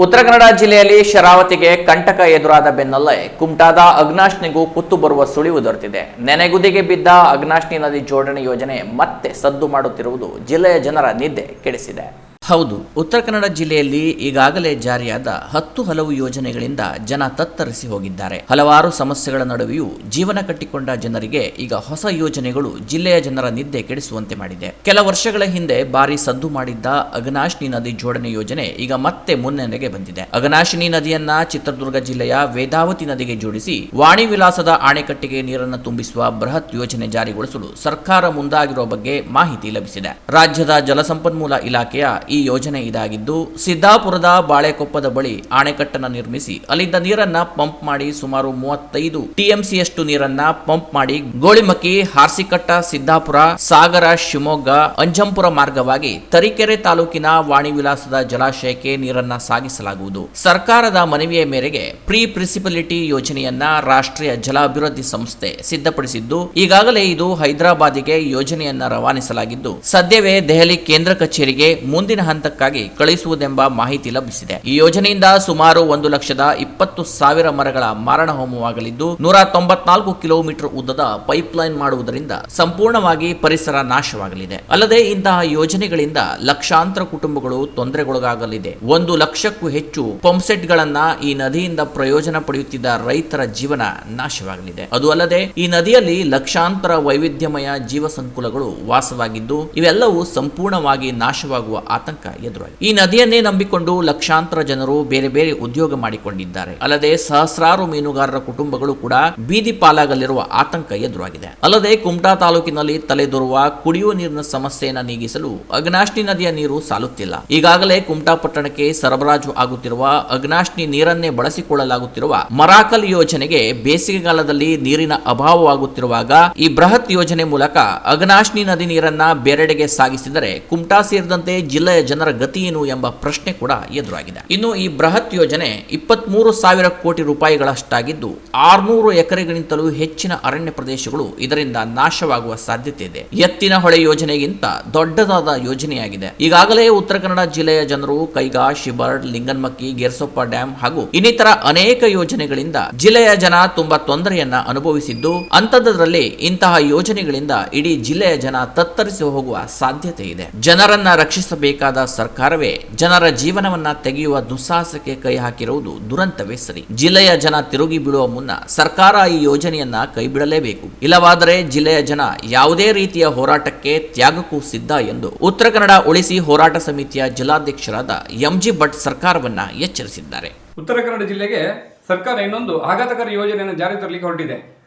ಉತ್ತರ ಕನ್ನಡ ಜಿಲ್ಲೆಯಲ್ಲಿ ಶರಾವತಿಗೆ ಕಂಟಕ ಎದುರಾದ ಬೆನ್ನಲ್ಲೇ ಕುಮಟಾದ ಅಗ್ನಾಶ್ನಿಗೂ ಕುತ್ತು ಬರುವ ಸುಳಿವು ದೊರೆತಿದೆ. ನೆನೆಗುದಿಗೆ ಬಿದ್ದ ಅಗ್ನಾಶ್ನಿ ನದಿ ಜೋಡಣೆ ಯೋಜನೆ ಮತ್ತೆ ಸದ್ದು ಮಾಡುತ್ತಿರುವುದು ಜಿಲ್ಲೆಯ ಜನರ ನಿದ್ದೆ ಕೆಡಿಸಿದೆ. ಹೌದು, ಉತ್ತರ ಕನ್ನಡ ಜಿಲ್ಲೆಯಲ್ಲಿ ಈಗಾಗಲೇ ಜಾರಿಯಾದ ಹತ್ತು ಹಲವು ಯೋಜನೆಗಳಿಂದ ಜನ ತತ್ತರಿಸಿ ಹೋಗಿದ್ದಾರೆ. ಹಲವಾರು ಸಮಸ್ಯೆಗಳ ನಡುವೆಯೂ ಜೀವನ ಕಟ್ಟಿಕೊಂಡ ಜನರಿಗೆ ಈಗ ಹೊಸ ಯೋಜನೆಗಳು ಜಿಲ್ಲೆಯ ಜನರ ನಿದ್ದೆ ಕೆಡಿಸುವಂತೆ ಮಾಡಿದೆ. ಕೆಲ ವರ್ಷಗಳ ಹಿಂದೆ ಬಾರಿ ಸದ್ದು ಮಾಡಿದ್ದ ಅಘನಾಶಿನಿ ನದಿ ಜೋಡಣೆ ಯೋಜನೆ ಈಗ ಮತ್ತೆ ಮುನ್ನೆಲೆಗೆ ಬಂದಿದೆ. ಅಘನಾಶಿನಿ ನದಿಯನ್ನ ಚಿತ್ರದುರ್ಗ ಜಿಲ್ಲೆಯ ವೇದಾವತಿ ನದಿಗೆ ಜೋಡಿಸಿ ವಾಣಿ ವಿಲಾಸದ ಅಣೆಕಟ್ಟಿಗೆ ನೀರನ್ನು ತುಂಬಿಸುವ ಬೃಹತ್ ಯೋಜನೆ ಜಾರಿಗೊಳಿಸಲು ಸರ್ಕಾರ ಮುಂದಾಗಿರುವ ಬಗ್ಗೆ ಮಾಹಿತಿ ಲಭಿಸಿದೆ. ರಾಜ್ಯದ ಜಲಸಂಪನ್ಮೂಲ ಇಲಾಖೆಯ ಈ ಯೋಜನೆ ಇದಾಗಿದ್ದು, ಸಿದ್ದಾಪುರದ ಬಾಳೆಕೊಪ್ಪದ ಬಳಿ ಅಣೆಕಟ್ಟನ್ನು ನಿರ್ಮಿಸಿ, ಅಲ್ಲಿಂದ ನೀರನ್ನ ಪಂಪ್ ಮಾಡಿ ಸುಮಾರು ಮೂವತ್ತೈದು ಟಿಎಂಸಿಯಷ್ಟು ನೀರನ್ನ ಪಂಪ್ ಮಾಡಿ ಗೋಳಿಮಕ್ಕಿ, ಹಾರ್ಸಿಕಟ್ಟ, ಸಿದ್ದಾಪುರ, ಸಾಗರ, ಶಿವಮೊಗ್ಗ, ಅಂಜಂಪುರ ಮಾರ್ಗವಾಗಿ ತರೀಕೆರೆ ತಾಲೂಕಿನ ವಾಣಿ ವಿಲಾಸದ ಜಲಾಶಯಕ್ಕೆ ನೀರನ್ನ ಸಾಗಿಸಲಾಗುವುದು. ಸರ್ಕಾರದ ಮನವಿಯ ಮೇರೆಗೆ ಪ್ರೀ ಪ್ರಿನ್ಸಿಪಲಿಟಿ ಯೋಜನೆಯನ್ನ ರಾಷ್ಟ್ರೀಯ ಜಲಾಭಿವೃದ್ಧಿ ಸಂಸ್ಥೆ ಸಿದ್ಧಪಡಿಸಿದ್ದು, ಈಗಾಗಲೇ ಇದು ಹೈದರಾಬಾದಿಗೆ ಯೋಜನೆಯನ್ನ ರವಾನಿಸಲಾಗಿದ್ದು, ಸದ್ಯವೇ ದೆಹಲಿ ಕೇಂದ್ರ ಕಚೇರಿಗೆ ಮುಂದಿನ ಹಂತಕ್ಕಾಗಿ ಕಳುಹಿಸುವುದೆಂಬ ಮಾಹಿತಿ ಲಭಿಸಿದೆ. ಈ ಯೋಜನೆಯಿಂದ ಸುಮಾರು ಒಂದು ಲಕ್ಷದ ಇಪ್ಪತ್ತು ಸಾವಿರ ಮರಗಳ ಮಾರಣ ಹೋಮವಾಗಲಿದ್ದು, ನೂರ ತೊಂಬತ್ನಾಲ್ಕು ಕಿಲೋಮೀಟರ್ ಉದ್ದದ ಪೈಪ್ಲೈನ್ ಮಾಡುವುದರಿಂದ ಸಂಪೂರ್ಣವಾಗಿ ಪರಿಸರ ನಾಶವಾಗಲಿದೆ. ಅಲ್ಲದೆ ಇಂತಹ ಯೋಜನೆಗಳಿಂದ ಲಕ್ಷಾಂತರ ಕುಟುಂಬಗಳು ತೊಂದರೆಗೊಳಗಾಗಲಿದೆ. ಒಂದು ಲಕ್ಷಕ್ಕೂ ಹೆಚ್ಚು ಪಂಪ್ಸೆಟ್ಗಳನ್ನ ಈ ನದಿಯಿಂದ ಪ್ರಯೋಜನ ಪಡೆಯುತ್ತಿದ್ದ ರೈತರ ಜೀವನ ನಾಶವಾಗಲಿದೆ. ಅದು ಅಲ್ಲದೆ ಈ ನದಿಯಲ್ಲಿ ಲಕ್ಷಾಂತರ ವೈವಿಧ್ಯಮಯ ಜೀವ ಸಂಕುಲಗಳು ವಾಸವಾಗಿದ್ದು, ಇವೆಲ್ಲವೂ ಸಂಪೂರ್ಣವಾಗಿ ನಾಶವಾಗುವ ಆತಂಕ ಎದುರಾಗಿದೆ. ಈ ನದಿಯನ್ನೇ ನಂಬಿಕೊಂಡು ಲಕ್ಷಾಂತರ ಜನರು ಬೇರೆ ಬೇರೆ ಉದ್ಯೋಗ ಮಾಡಿಕೊಂಡಿದ್ದಾರೆ. ಅಲ್ಲದೆ ಸಹಸ್ರಾರು ಮೀನುಗಾರರ ಕುಟುಂಬಗಳು ಕೂಡ ಬೀದಿ ಪಾಲಾಗಲಿರುವ ಆತಂಕ ಎದುರಾಗಿದೆ. ಅಲ್ಲದೆ ಕುಮಟಾ ತಾಲೂಕಿನಲ್ಲಿ ತಲೆದೊರುವ ಕುಡಿಯುವ ನೀರಿನ ಸಮಸ್ಯೆಯನ್ನು ನೀಗಿಸಲು ಅಗ್ನಾಶ್ನಿ ನದಿಯ ನೀರು ಸಾಲುತ್ತಿಲ್ಲ. ಈಗಾಗಲೇ ಕುಮಟಾ ಪಟ್ಟಣಕ್ಕೆ ಸರಬರಾಜು ಆಗುತ್ತಿರುವ ಅಗ್ನಾಶ್ನಿ ನೀರನ್ನೇ ಬಳಸಿಕೊಳ್ಳಲಾಗುತ್ತಿರುವ ಮರಾಕಲ್ ಯೋಜನೆಗೆ ಬೇಸಿಗೆಗಾಲದಲ್ಲಿ ನೀರಿನ ಅಭಾವವಾಗುತ್ತಿರುವಾಗ ಈ ಬೃಹತ್ ಯೋಜನೆ ಮೂಲಕ ಅಗ್ನಾಶ್ನಿ ನದಿ ನೀರನ್ನ ಬೇರೆಡೆಗೆ ಸಾಗಿಸಿದರೆ ಕುಮಟಾ ಸೇರಿದಂತೆ ಜಿಲ್ಲೆಯ ಜನರ ಗತಿಯೇನು ಎಂಬ ಪ್ರಶ್ನೆ ಕೂಡ ಎದುರಾಗಿದೆ. ಇನ್ನು ಈ ಬೃಹತ್ ಯೋಜನೆ ಇಪ್ಪತ್ಮೂರು ಸಾವಿರ ಕೋಟಿ ರೂಪಾಯಿಗಳಷ್ಟಾಗಿದ್ದು, ಆರ್ನೂರು ಎಕರೆಗಿಂತಲೂ ಹೆಚ್ಚಿನ ಅರಣ್ಯ ಪ್ರದೇಶಗಳು ಇದರಿಂದ ನಾಶವಾಗುವ ಸಾಧ್ಯತೆ ಇದೆ. ಎತ್ತಿನ ಹೊಳೆ ಯೋಜನೆಗಿಂತ ದೊಡ್ಡದಾದ ಯೋಜನೆಯಾಗಿದೆ. ಈಗಾಗಲೇ ಉತ್ತರ ಕನ್ನಡ ಜಿಲ್ಲೆಯ ಜನರು ಕೈಗಾ ಶಿಬರ್ಡ್ ಲಿಂಗನ್ಮಕ್ಕಿ, ಗೇರ್ಸೊಪ್ಪ ಡ್ಯಾಂ ಹಾಗೂ ಇನ್ನಿತರ ಅನೇಕ ಯೋಜನೆಗಳಿಂದ ಜಿಲ್ಲೆಯ ಜನ ತುಂಬಾ ತೊಂದರೆಯನ್ನ ಅನುಭವಿಸಿದ್ದು ಅಂತದ್ರಲ್ಲಿ ಇಂತಹ ಯೋಜನೆಗಳಿಂದ ಇಡೀ ಜಿಲ್ಲೆಯ ಜನ ತತ್ತರಿಸಿ ಹೋಗುವ ಸಾಧ್ಯತೆ ಇದೆ. ಜನರನ್ನ ರಕ್ಷಿಸಬೇಕಾದ ಸರ್ಕಾರವೇ ಜನರ ಜೀವನವನ್ನ ತೆಗೆಯುವ ದುಸ್ಸಾಹಸಕ್ಕೆ ಕೈ ಹಾಕಿರುವುದು ದುರಂತವೇ ಸರಿ. ಜಿಲ್ಲೆಯ ಜನ ತಿರುಗಿ ಬಿಡುವ ಮುನ್ನ ಸರ್ಕಾರ ಈ ಯೋಜನೆಯನ್ನ ಕೈಬಿಡಲೇಬೇಕು ಇಲ್ಲವಾದರೆ ಜಿಲ್ಲೆಯ ಜನ ಯಾವುದೇ ರೀತಿಯ ಹೋರಾಟಕ್ಕೆ ತ್ಯಾಗಕ್ಕೂ ಸಿದ್ಧ ಎಂದು ಉತ್ತರ ಕನ್ನಡ ಉಳಿಸಿ ಹೋರಾಟ ಸಮಿತಿಯ ಜಿಲ್ಲಾಧ್ಯಕ್ಷರಾದ ಎಂಜಿ ಭಟ್ ಸರ್ಕಾರವನ್ನ ಎಚ್ಚರಿಸಿದ್ದಾರೆ. ಉತ್ತರ ಕನ್ನಡ ಜಿಲ್ಲೆಗೆ ಸರ್ಕಾರ ಇನ್ನೊಂದು ಆಘಾತಕರ ಯೋಜನೆಯನ್ನು ಜಾರಿ ತರಲಿಕ್ಕೆ ಹೊರಟಿದೆ.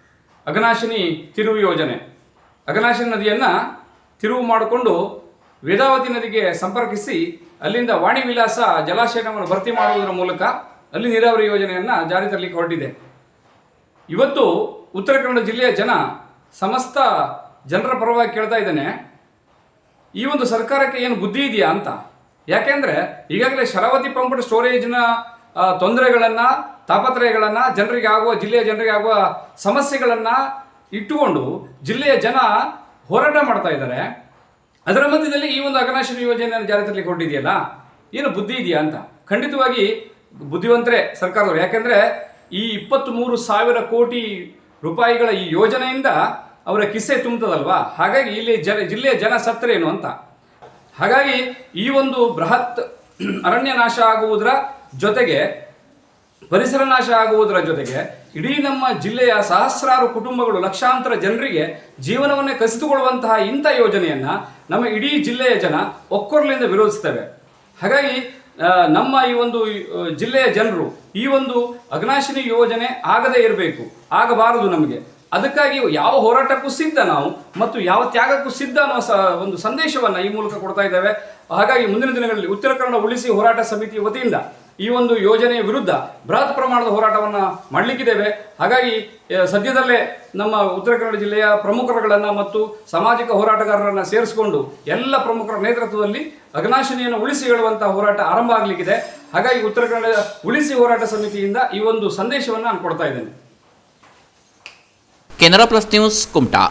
ಅಘನಾಶಿನಿ ತಿರುವು ಯೋಜನೆ. ಅಘನಾಶಿನಿ ನದಿಯನ್ನು ತಿರುವು ಮಾಡಿಕೊಂಡು ವೇದಾವತಿ ನದಿಗೆ ಸಂಪರ್ಕಿಸಿ ಅಲ್ಲಿಂದ ವಾಣಿ ವಿಲಾಸ ಜಲಾಶಯವನ್ನು ಭರ್ತಿ ಮಾಡುವುದರ ಮೂಲಕ ಅಲ್ಲಿ ನೀರಾವರಿ ಯೋಜನೆಯನ್ನು ಜಾರಿ ತರಲಿಕ್ಕೆ ಹೊರಟಿದೆ. ಇವತ್ತು ಉತ್ತರ ಕನ್ನಡ ಜಿಲ್ಲೆಯ ಜನ ಸಮಸ್ತ ಜನರ ಪರವಾಗಿ ಕೇಳ್ತಾ ಇದ್ದೇನೆ, ಈ ಒಂದು ಸರ್ಕಾರಕ್ಕೆ ಏನು ಬುದ್ಧಿ ಇದೆಯಾ ಅಂತ? ಯಾಕೆಂದರೆ ಈಗಾಗಲೇ ಶರಾವತಿ ಪಂಪ್ ಸ್ಟೋರೇಜ್ನ ತೊಂದರೆಗಳನ್ನು, ತಾಪತ್ರಯಗಳನ್ನು, ಜನರಿಗೆ ಆಗುವ, ಜಿಲ್ಲೆಯ ಜನರಿಗೆ ಆಗುವ ಸಮಸ್ಯೆಗಳನ್ನು ಇಟ್ಟುಕೊಂಡು ಜಿಲ್ಲೆಯ ಜನ ಹೋರಾಟ ಮಾಡ್ತಾ ಇದ್ದಾರೆ. ಅದರ ಮಧ್ಯದಲ್ಲಿ ಈ ಒಂದು ಅಘನಾಶಿನಿ ಯೋಜನೆಯನ್ನು ಜಾರಿ ತರಲಿಕ್ಕೆ ಹೊರಟಿದೆಯಲ್ಲ? ಏನು ಬುದ್ಧಿ ಇದೆಯಾ ಅಂತ? ಖಂಡಿತವಾಗಿ ಬುದ್ಧಿವಂತರೇ ಸರ್ಕಾರದವರು. ಯಾಕೆಂದ್ರೆ ಈ ಇಪ್ಪತ್ತ್ ಮೂರು ಸಾವಿರ ಕೋಟಿ ರೂಪಾಯಿಗಳ ಈ ಯೋಜನೆಯಿಂದ ಅವರ ಕಿಸೆ ತುಂಬುತ್ತದಲ್ವಾ ಹಾಗಾಗಿ ಇಲ್ಲಿ ಜನ, ಜಿಲ್ಲೆಯ ಜನ ಸತ್ತರೇನು ಅಂತ? ಹಾಗಾಗಿ ಈ ಒಂದು ಬೃಹತ್ ಅರಣ್ಯ ನಾಶ ಆಗುವುದರ ಜೊತೆಗೆ ಪರಿಸರ ನಾಶ ಆಗುವುದರ ಜೊತೆಗೆ ಇಡೀ ನಮ್ಮ ಜಿಲ್ಲೆಯ ಸಹಸ್ರಾರು ಕುಟುಂಬಗಳು, ಲಕ್ಷಾಂತರ ಜನರಿಗೆ ಜೀವನವನ್ನೇ ಕಸಿದುಕೊಳ್ಳುವಂತಹ ಇಂಥ ಯೋಜನೆಯನ್ನ ನಮ್ಮ ಇಡೀ ಜಿಲ್ಲೆಯ ಜನ ಒಕ್ಕೊರ್ಲಿಂದ ವಿರೋಧಿಸ್ತೇವೆ. ಹಾಗಾಗಿ ನಮ್ಮ ಈ ಒಂದು ಜಿಲ್ಲೆಯ ಜನರು ಈ ಒಂದು ಅಗ್ನಾಶಿನಿ ಯೋಜನೆ ಆಗದೇ ಇರಬೇಕು, ಆಗಬಾರದು ನಮಗೆ. ಅದಕ್ಕಾಗಿ ಯಾವ ಹೋರಾಟಕ್ಕೂ ಸಿದ್ಧ ನಾವು ಮತ್ತು ಯಾವ ತ್ಯಾಗಕ್ಕೂ ಸಿದ್ಧ ಅನ್ನೋ ಸ, ಒಂದು ಸಂದೇಶವನ್ನು ಈ ಮೂಲಕ ಕೊಡ್ತಾ ಇದ್ದೇವೆ. ಹಾಗಾಗಿ ಮುಂದಿನ ದಿನಗಳಲ್ಲಿ ಉತ್ತರ ಕನ್ನಡ ಉಳಿಸಿ ಹೋರಾಟ ಸಮಿತಿ ವತಿಯಿಂದ ಈ ಒಂದು ಯೋಜನೆಯ ವಿರುದ್ಧ ಬೃಹತ್ ಪ್ರಮಾಣದ ಹೋರಾಟವನ್ನು ಮಾಡಲಿಕ್ಕಿದ್ದೇವೆ. ಹಾಗಾಗಿ ಸದ್ಯದಲ್ಲೇ ನಮ್ಮ ಉತ್ತರ ಕನ್ನಡ ಜಿಲ್ಲೆಯ ಪ್ರಮುಖರುಗಳನ್ನು ಮತ್ತು ಸಾಮಾಜಿಕ ಹೋರಾಟಗಾರರನ್ನು ಸೇರಿಸಿಕೊಂಡು ಎಲ್ಲ ಪ್ರಮುಖರ ನೇತೃತ್ವದಲ್ಲಿ ಅಗ್ನಾಶಿನಿಯನ್ನು ಉಳಿಸಿ ಹೇಳುವಂಥ ಹೋರಾಟ ಆರಂಭ ಆಗಲಿಕ್ಕಿದೆ. ಹಾಗಾಗಿ ಉತ್ತರ ಕನ್ನಡ ಉಳಿಸಿ ಹೋರಾಟ ಸಮಿತಿಯಿಂದ ಈ ಒಂದು ಸಂದೇಶವನ್ನು ನಾನು ಕೊಡ್ತಾ ಇದ್ದೇನೆ. Canara plus news Kumta.